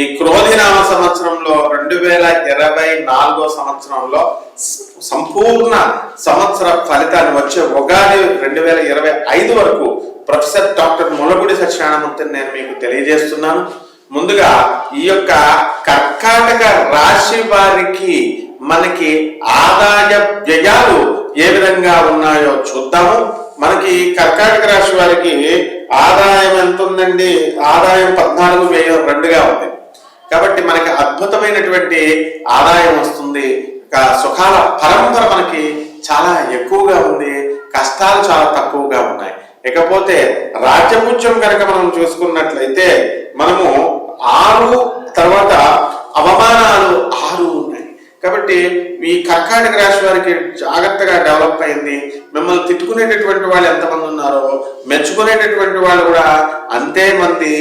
ఈ క్రోధినామ సంవత్సరంలో రెండు వేల ఇరవై నాలుగో సంవత్సరంలో సంపూర్ణ సంవత్సర ఫలితాన్ని వచ్చే ఉగాది రెండు వేల ఇరవై ఐదు వరకు ప్రొఫెసర్ డాక్టర్ ములగుడి సత్యనారాయణమూర్తిని నేను మీకు తెలియజేస్తున్నాను. ముందుగా ఈ యొక్క కర్కాటక రాశి వారికి మనకి ఆదాయ వ్యయాలు ఏ విధంగా ఉన్నాయో చూద్దాము. మనకి కర్కాటక రాశి వారికి ఆదాయం ఎంత ఉందండి ఆదాయం పద్నాలుగు వ్యయం రెండుగా ఉంది. కాబట్టి మనకి అద్భుతమైనటువంటి ఆదాయం వస్తుంది. సుఖాల పరంపర మనకి చాలా ఎక్కువగా ఉంది. కష్టాలు చాలా తక్కువగా ఉన్నాయి. ఇకపోతే రాజ్యపూజ్యం కనుక మనం చూసుకున్నట్లయితే మనము ఆరు తర్వాత అవమానాలు ఆరు ఉన్నాయి. కాబట్టి ఈ కర్కాటక రాశి వారికి జాగ్రత్తగా డెవలప్ అయింది. మిమ్మల్ని తిట్టుకునేటటువంటి వాళ్ళు ఎంతమంది ఉన్నారో మెచ్చుకునేటటువంటి వాళ్ళు కూడా అంతే మంది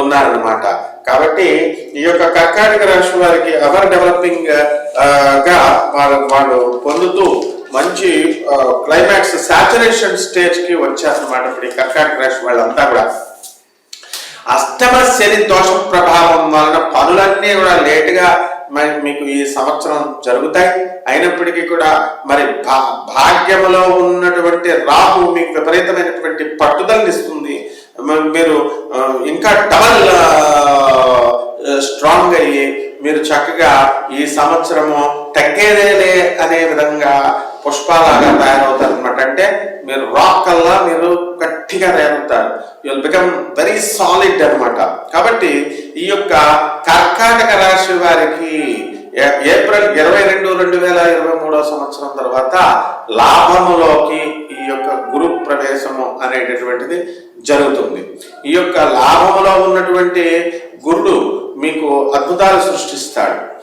ఉన్నారనమాట కాబట్టి ఈ యొక్క కర్కాటక రాశి వారికి అవర్ డెవలపింగ్గా వాళ్ళు వాళ్ళు పొందుతూ మంచి క్లైమాక్స్ సాచురేషన్ స్టేజ్కి వచ్చారనమాట ఇప్పుడు ఈ కర్కాటక రాశి వాళ్ళంతా కూడా. అష్టమ శని దోష ప్రభావం వలన పనులన్నీ కూడా లేటుగా మరి మీకు ఈ సంవత్సరం జరుగుతాయి. అయినప్పటికీ కూడా మరి భా- భాగ్యములో ఉన్నటువంటి రాహు మీకు విపరీతమైనటువంటి పట్టుదలని ఇస్తుంది. మీరు ఇంకా డబల్ సంవత్సరము తగ్గేదేలే అనే విధంగా పుష్పాలాగా తయారవుతారు. అనమాట అంటే మీరు రాక్ కల్లా మీరు గట్టిగా తయారవుతారు. యుల్ బికమ్ వెరీ సాలిడ్ అనమాట కాబట్టి ఈ యొక్క కర్కాటక రాశి వారికి ఏ- ఏప్రిల్ ఇరవై రెండు రెండు వేల ఇరవై మూడో సంవత్సరం తర్వాత లాభములోకి ఈ యొక్క గురు ప్రవేశము అనేటటువంటిది జరుగుతుంది. ఈ యొక్క లాభములో ఉన్నటువంటి గురుడు మీకు అద్భుతాలు సృష్టిస్తాడు.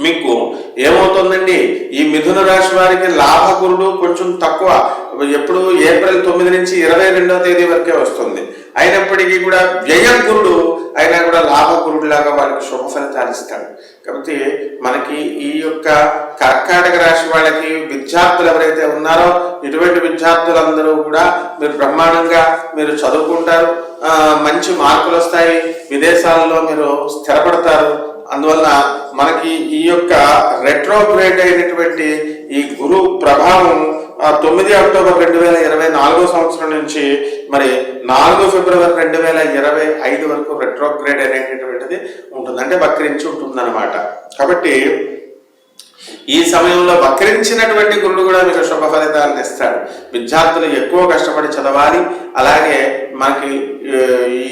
మీకు ఏమవుతుందండి? ఈ మిథున రాశి వారికి లాభగురుడు కొంచెం తక్కువ. ఎప్పుడు ఏప్రిల్ తొమ్మిది నుంచి ఇరవై రెండవ తేదీ వరకే వస్తుంది. అయినప్పటికీ కూడా వ్యయం గురుడు అయినా కూడా లాభగురుడు లాగా వాళ్ళకి శుభ ఫలితాలు ఇస్తాడు. కాబట్టి మనకి ఈ యొక్క కర్కాటక రాశి వాళ్ళకి విద్యార్థులు ఎవరైతే ఉన్నారో ఇటువంటి విద్యార్థులందరూ కూడా మీరు బ్రహ్మాండంగా మీరు చదువుకుంటారు. మంచి మార్కులు వస్తాయి. విదేశాలలో మీరు స్థిరపడతారు. అందువల్ల మనకి ఈ యొక్క రెట్రోగ్రేడ్ అయినటువంటి ఈ గురు ప్రభావం తొమ్మిది అక్టోబర్ రెండు వేల ఇరవై నాలుగో సంవత్సరం నుంచి మరి నాలుగు ఫిబ్రవరి రెండు వేల ఇరవై ఐదు వరకు రెట్రోగ్రేడ్ అనేటటువంటిది ఉంటుంది అంటే వక్రించి ఉంటుంది అనమాట కాబట్టి ఈ సమయంలో వక్రించినటువంటి గురుడు కూడా మీకు శుభ ఫలితాలను ఇస్తాడు. విద్యార్థులు ఎక్కువ కష్టపడి చదవాలి. అలాగే మనకి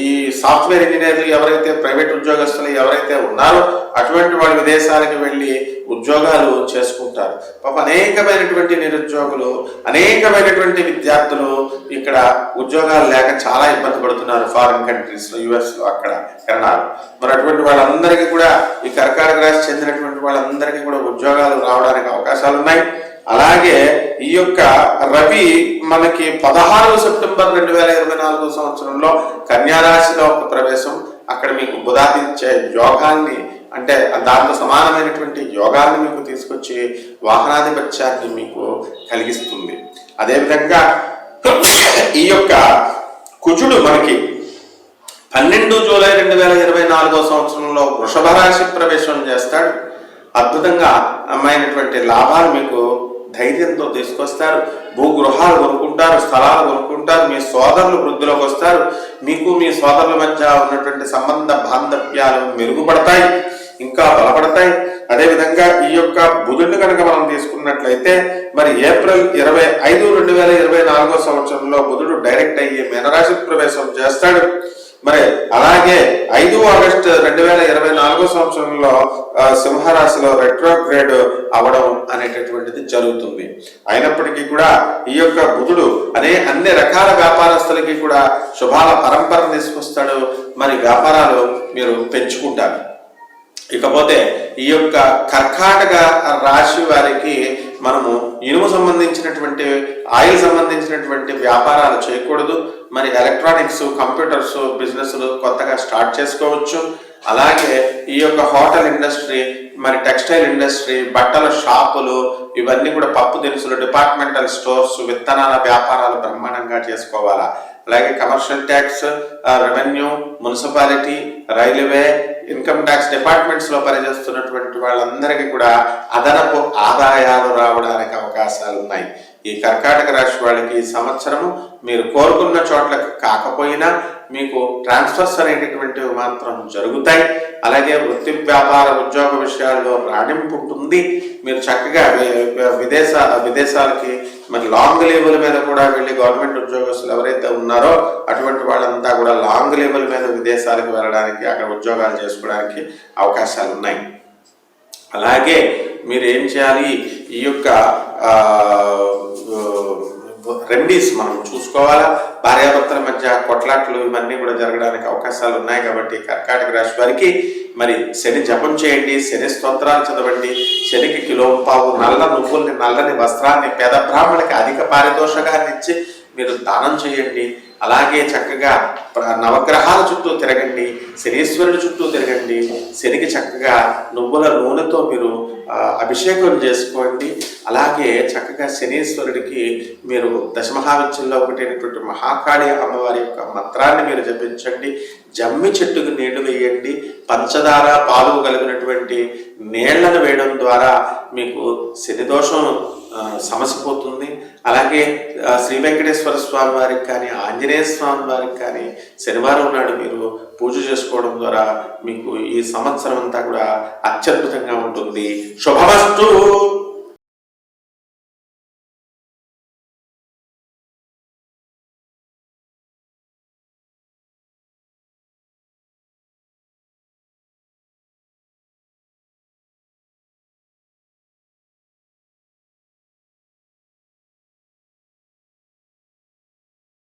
ఈ సాఫ్ట్వేర్ ఇంజనీర్లు ఎవరైతే ప్రైవేట్ ఉద్యోగస్తులు ఎవరైతే ఉన్నారో అటువంటి వాళ్ళు విదేశాలకు వెళ్ళి ఉద్యోగాలు చేసుకుంటారు. పాప అనేకమైనటువంటి నిరుద్యోగులు అనేకమైనటువంటి విద్యార్థులు ఇక్కడ ఉద్యోగాలు లేక చాలా ఇబ్బంది పడుతున్నారు ఫారిన్ కంట్రీస్ యుఎస్లో అక్కడ కెనడాలో మరి అటువంటి వాళ్ళందరికీ కూడా ఈ కర్కాటక రాశి చెందినటువంటి వాళ్ళందరికీ కూడా ఉద్యోగాలు రావడానికి అవకాశాలు ఉన్నాయి అలాగే ఈ యొక్క రవి మనకి పదహారు సెప్టెంబర్ రెండు వేల ఇరవై నాలుగో సంవత్సరంలో కన్యారాశిలో ఒక ప్రవేశం అక్కడ మీకు బుధాదిత్య యోగాన్ని అంటే దాంతో సమానమైనటువంటి యోగాన్ని మీకు తీసుకొచ్చి వాహనాధిపత్యాన్ని మీకు కలిగిస్తుంది. అదేవిధంగా ఈ యొక్క కుజుడు మనకి పన్నెండు జూలై రెండు వేల ఇరవై నాలుగో సంవత్సరంలో వృషభ రాశి ప్రవేశం చేస్తాడు. అద్భుతంగా అమ్మైనటువంటి లాభాలు మీకు ధైర్యంతో తీసుకొస్తారు. భూగృహాలు కొనుక్కుంటారు స్థలాలు కొనుక్కుంటారు మీ సోదరులు వృద్ధిలోకి వస్తారు. మీకు మీ సోదరుల మధ్య ఉన్నటువంటి సంబంధ బాంధవ్యాలు మెరుగుపడతాయి ఇంకా బలపడతాయి. అదేవిధంగా ఈ యొక్క బుధుడిని కనుక మనం తీసుకున్నట్లయితే మరి ఏప్రిల్ ఇరవై ఐదు రెండు వేల ఇరవై నాలుగో సంవత్సరంలో బుధుడు డైరెక్ట్ అయ్యి మీనరాశి ప్రవేశం చేస్తాడు. మరి అలాగే ఐదు ఆగస్టు రెండు వేల ఇరవై నాలుగో సంవత్సరంలో సింహరాశిలో రెట్రోగ్రేడ్ అవడం అనేటటువంటిది జరుగుతుంది. అయినప్పటికీ కూడా ఈ యొక్క బుధుడు అనే అన్ని రకాల వ్యాపారస్తులకి కూడా శుభాల పరంపర తీసుకొస్తాడు. మరి వ్యాపారాలు మీరు పెంచుకుంటారు. ఇకపోతే ఈ యొక్క కర్కాటక రాశి వారికి మనము ఇనుము సంబంధించినటువంటి ఆయిల్ సంబంధించినటువంటి వ్యాపారాలు చేయకూడదు. మరి ఎలక్ట్రానిక్స్ కంప్యూటర్స్ బిజినెస్లు కొత్తగా స్టార్ట్ చేసుకోవచ్చు. అలాగే ఈ యొక్క హోటల్ ఇండస్ట్రీ మరి టెక్స్టైల్ ఇండస్ట్రీ బట్టల షాపులు ఇవన్నీ కూడా పప్పు దినుసులు డిపార్ట్మెంటల్ స్టోర్స్ విత్తనాల వ్యాపారాలు బ్రహ్మాండంగా చేసుకోవాలా? అలాగే commercial tax revenue municipality railway income tax డిపార్ట్మెంట్స్లో పనిచేస్తున్నటువంటి వాళ్ళందరికీ కూడా అదనపు ఆదాయాలు రావడానికి అవకాశాలు ఉన్నాయి ఈ కర్కాటక రాశి వాళ్ళకి ఈ సంవత్సరము మీరు కోరుకున్న చోట్లకు కాకపోయినా మీకు ట్రాన్స్ఫర్స్ అనేటటువంటివి మాత్రం జరుగుతాయి. అలాగే వృత్తి వ్యాపార ఉద్యోగ విషయాల్లో రాణింపు ఉంటుంది. మీరు చక్కగా విదేశ విదేశాలకి మరి లాంగ్ లేబుల్ మీద కూడా వెళ్ళి గవర్నమెంట్ ఉద్యోగస్తులు ఎవరైతే ఉన్నారో అటువంటి వాళ్ళంతా కూడా లాంగ్ లేబుల్ మీద విదేశాలకు వెళ్ళడానికి అక్కడ ఉద్యోగాలు చేసుకోవడానికి అవకాశాలు ఉన్నాయి. అలాగే మీరు ఏం చేయాలి? ఈ యొక్క రెమెడీస్ మనం చూసుకోవాలా? భార్యాభర్తల మధ్య కొట్లాట్లు ఇవన్నీ కూడా జరగడానికి అవకాశాలు ఉన్నాయి కాబట్టి కర్కాటక రాశి వారికి మరి శని జపం చేయండి శని స్తోత్రాలు చదవండి శనికి కిలో పావు నల్ల నువ్వుల్ని నల్లని వస్త్రాన్ని పేద బ్రాహ్మణికి అధిక పారితోషకాన్ని ఇచ్చి మీరు దానం చేయండి. అలాగే చక్కగా నవగ్రహాల చుట్టూ తిరగండి. శనీశ్వరుడి చుట్టూ తిరగండి. శనికి చక్కగా నువ్వుల నూనెతో మీరు అభిషేకం చేసుకోండి. అలాగే చక్కగా శనీశ్వరుడికి మీరు దశమహావిద్యల్లో ఒకటైనటువంటి మహాకాళి అమ్మవారి యొక్క మంత్రాన్ని మీరు జపించండి. జమ్మి చెట్టుకు నీళ్ళు వేయండి. పంచదార పాలు కలిగినటువంటి నీళ్ళను వేయడం ద్వారా మీకు శని దోషం సమస్య సమసిపోతుంది అలాగే శ్రీ వెంకటేశ్వర స్వామి వారికి కానీ ఆంజనేయ స్వామి వారికి కానీ శనివారం నాడు మీరు పూజ చేసుకోవడం ద్వారా మీకు ఈ సంవత్సరం అంతా కూడా అత్యద్భుతంగా ఉంటుంది. శుభమస్తు!